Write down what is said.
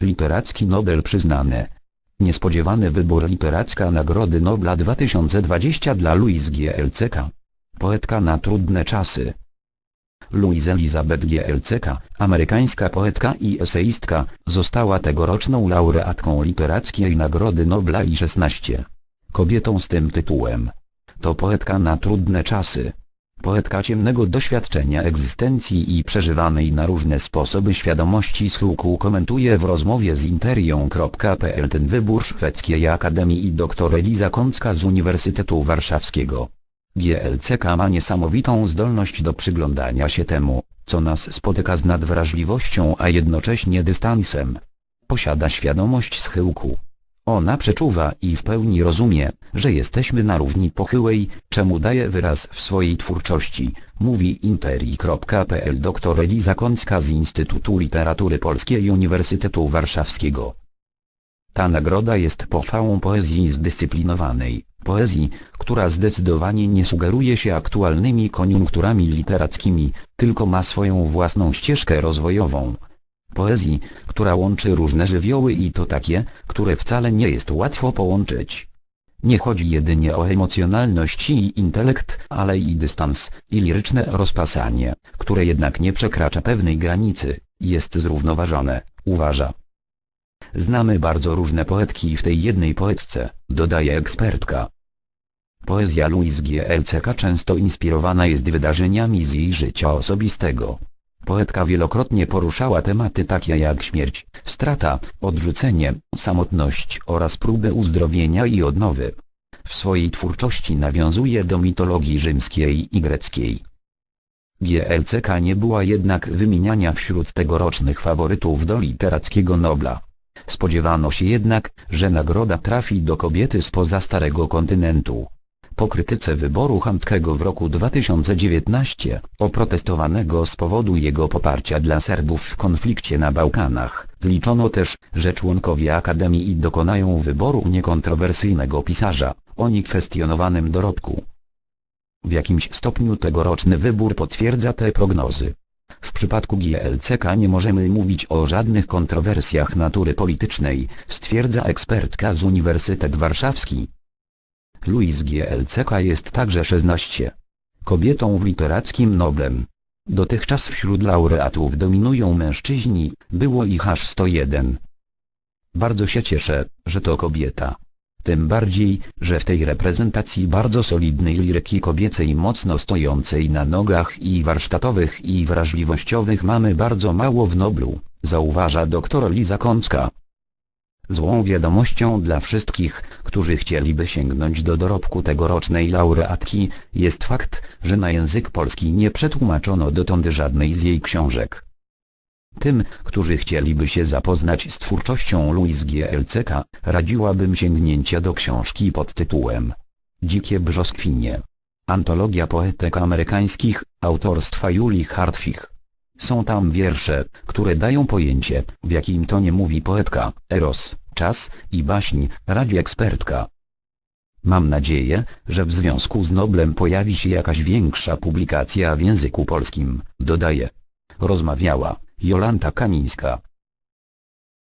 Literacki Nobel przyznany. Niespodziewany wybór Literacka Nagrody Nobla 2020 dla Louise GLCK. Poetka na trudne czasy. Louise Elizabeth GLCK, amerykańska poetka i eseistka, została tegoroczną laureatką Literackiej Nagrody Nobla i 16. Kobietą z tym tytułem. To poetka na trudne czasy. Poetka ciemnego doświadczenia egzystencji i przeżywanej na różne sposoby świadomości schyłku komentuje w rozmowie z Interią.pl ten wybór szwedzkiej akademii i dr Eliza Kącka z Uniwersytetu Warszawskiego. GLCK ma niesamowitą zdolność do przyglądania się temu, co nas spotyka z nadwrażliwością a jednocześnie dystansem. Posiada świadomość schyłku. Ona przeczuwa i w pełni rozumie, że jesteśmy na równi pochyłej, czemu daje wyraz w swojej twórczości, mówi interi.pl dr Eliza Kącka z Instytutu Literatury Polskiej Uniwersytetu Warszawskiego. Ta nagroda jest pochwałą poezji zdyscyplinowanej, poezji, która zdecydowanie nie sugeruje się aktualnymi koniunkturami literackimi, tylko ma swoją własną ścieżkę rozwojową. Poezji, która łączy różne żywioły i to takie, które wcale nie jest łatwo połączyć. Nie chodzi jedynie o emocjonalność i intelekt, ale i dystans, i liryczne rozpasanie, które jednak nie przekracza pewnej granicy, jest zrównoważone, uważa. Znamy bardzo różne poetki w tej jednej poetce, dodaje ekspertka. Poezja Louise GLCK często inspirowana jest wydarzeniami z jej życia osobistego. Poetka wielokrotnie poruszała tematy takie jak śmierć, strata, odrzucenie, samotność oraz próbę uzdrowienia i odnowy. W swojej twórczości nawiązuje do mitologii rzymskiej i greckiej. GLCK nie była jednak wymieniania wśród tegorocznych faworytów do literackiego Nobla. Spodziewano się jednak, że nagroda trafi do kobiety spoza Starego Kontynentu. Po krytyce wyboru Handkego w roku 2019, oprotestowanego z powodu jego poparcia dla Serbów w konflikcie na Bałkanach, liczono też, że członkowie Akademii dokonają wyboru niekontrowersyjnego pisarza, o niekwestionowanym dorobku. W jakimś stopniu tegoroczny wybór potwierdza te prognozy. W przypadku GLCK nie możemy mówić o żadnych kontrowersjach natury politycznej, stwierdza ekspertka z Uniwersytet Warszawski. Louise GLCK jest także 16. Kobietą w literackim Noblem. Dotychczas wśród laureatów dominują mężczyźni, było ich aż 101. Bardzo się cieszę, że to kobieta. Tym bardziej, że w tej reprezentacji bardzo solidnej liryki kobiecej mocno stojącej na nogach i warsztatowych i wrażliwościowych mamy bardzo mało w Noblu, zauważa dr Liza Kącka. Złą wiadomością dla wszystkich, którzy chcieliby sięgnąć do dorobku tegorocznej laureatki, jest fakt, że na język polski nie przetłumaczono dotąd żadnej z jej książek. Tym, którzy chcieliby się zapoznać z twórczością Louise GLCK, radziłabym sięgnięcia do książki pod tytułem Dzikie brzoskwinie. Antologia poetek amerykańskich, autorstwa Julii Hartwig. Są tam wiersze, które dają pojęcie, w jakim tonie mówi poetka, eros, czas i baśń, radzi ekspertka. Mam nadzieję, że w związku z Noblem pojawi się jakaś większa publikacja w języku polskim, dodaje. Rozmawiała Jolanta Kamińska.